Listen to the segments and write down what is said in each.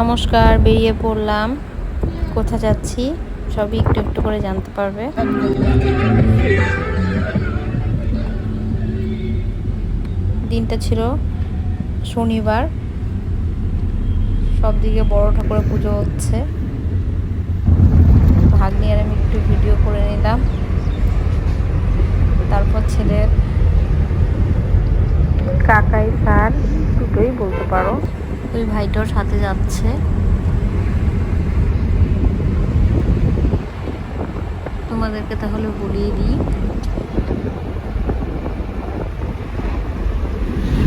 নমস্কার, বেরিয়ে পড়লাম। কোথা যাচ্ছি? সবই একটু একটু করে জানতে পারবে। দিনটা ছিল শনিবার। সব দিকে বড় ঠাকুরের পুজো হচ্ছে। ভাগ্নি আর আমি একটু ভিডিও করে নিলাম। তারপর ছেলের কাকাই, স্যার, দুটোই বলতে পারো। ওই ভাইটার সাথে যাচ্ছে। তোমাদেরকে তাহলে বলিয়ে দিই।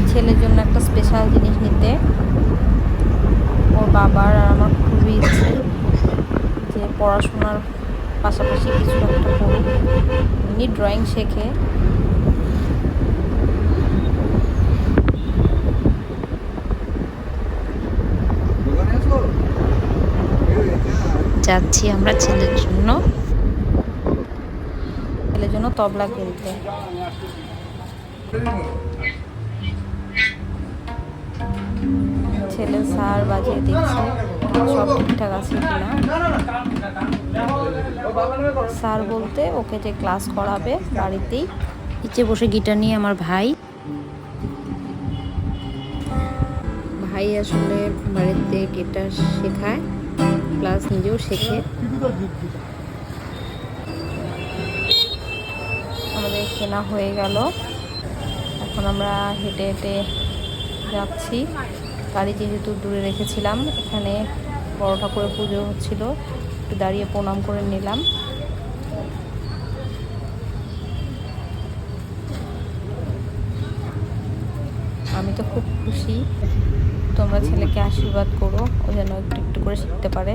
ছেলের জন্য একটা স্পেশাল জিনিস নিতে। ওর বাবার আর আমার খুবই ইচ্ছে যে পড়াশোনার পাশাপাশি কিছু একটা করুক। এমনি ড্রয়িং শেখে। যাচ্ছি আমরা ছেলের জন্য। ছেলের জন্য তবলা কিনতে। ছেলে সার বাজিয়ে দিচ্ছে। সব ঠিকঠাক আছে কিনা? স্যার বলতে ওকে যে ক্লাস করাবে বাড়িতেই। নিচে বসে গিটার নিয়ে আমার ভাই। ভাই আসলে বাড়িতে গিটার শেখায়। প্লাস নিজেও শেখে। আমাদের কেনা হয়ে গেল। এখন আমরা হেঁটে হেঁটে যাচ্ছি। গাড়ি যেহেতু দূরে রেখেছিলাম, এখানে বড় ঠাকুরের পুজো হচ্ছিল। একটু দাঁড়িয়ে প্রণাম করে নিলাম। আমি তো খুব খুশি। তোমরা ছেলেকে আশীর্বাদ করো, ও যেন একটু একটু করে শিখতে পারে।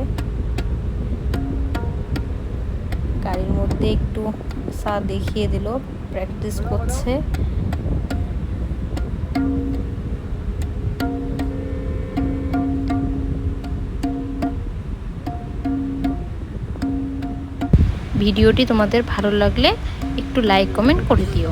গাড়ির মধ্যে একটু সা দেখিয়ে দিল প্র্যাকটিস করছে। ভিডিওটি তোমাদের ভালো লাগলে একটু লাইক কমেন্ট করে দিও।